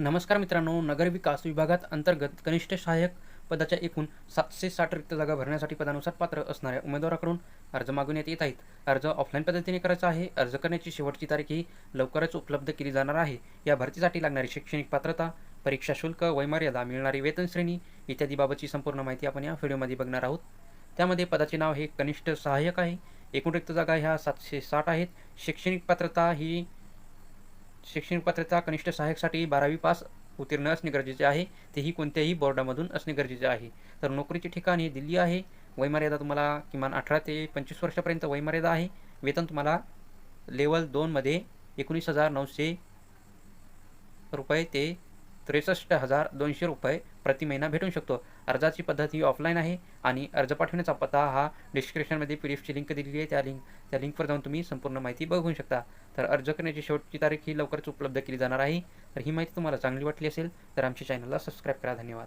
नमस्कार मित्रांनो नगर विकास विभागात अंतर्गत कनिष्ठ सहाय्यक पदाच्या एकूण सातशे साठ रिक्त जागा भरण्यासाठी पदानुसार पात्र असणाऱ्या उमेदवाराकडून अर्ज मागवण्यात येत आहेत. अर्ज ऑफलाईन पद्धतीने करायचा आहे. अर्ज करण्याची शेवटची तारीख ही लवकरच उपलब्ध केली जाणार आहे. या भरतीसाठी लागणारी शैक्षणिक पात्रता परीक्षा शुल्क वयमर्यादा मिळणारी वेतन श्रेणी इत्यादीबाबतची संपूर्ण माहिती आपण या व्हिडिओमध्ये बघणार आहोत. त्यामध्ये पदाचे नाव हे कनिष्ठ सहाय्यक आहे. एकूण रिक्त जागा ह्या सातशे साठ आहेत. शैक्षणिक पात्रता ही शैक्षणिक पात्रता कनिष्ठ सहाय्यकसाठी बारावी पास उत्तीर्ण असणे गरजेचे आहे. तेही कोणत्याही बोर्डामधून असणे गरजेचे आहे. तर नोकरीचे ठिकाण हे दिल्ली आहे. वयमर्यादा तुम्हाला किमान अठरा ते पंचवीस वर्षापर्यंत वयमर्यादा आहे. वेतन तुम्हाला लेवल दोनमध्ये एकोणीस हजार नऊशे रुपये ते त्रेसष्ट हजार दोनशे रुपये प्रति महिना भेटू शकतो. अर्जाची पद्धत ही ऑफलाईन आहे आणि अर्ज पाठवण्याचा पत्ता हा डिस्क्रिप्शनमध्ये पी डी एफची लिंक दिलेली आहे. त्या लिंक त्या लिंकवर जाऊन तुम्ही संपूर्ण माहिती बघू शकता. तर अर्ज करण्याची शेवटची तारीख ही लवकरच उपलब्ध केली जाणार आहे. तर ही माहिती तुम्हाला चांगली वाटली असेल तर आमच्या चॅनलला सबस्क्राईब करा. धन्यवाद.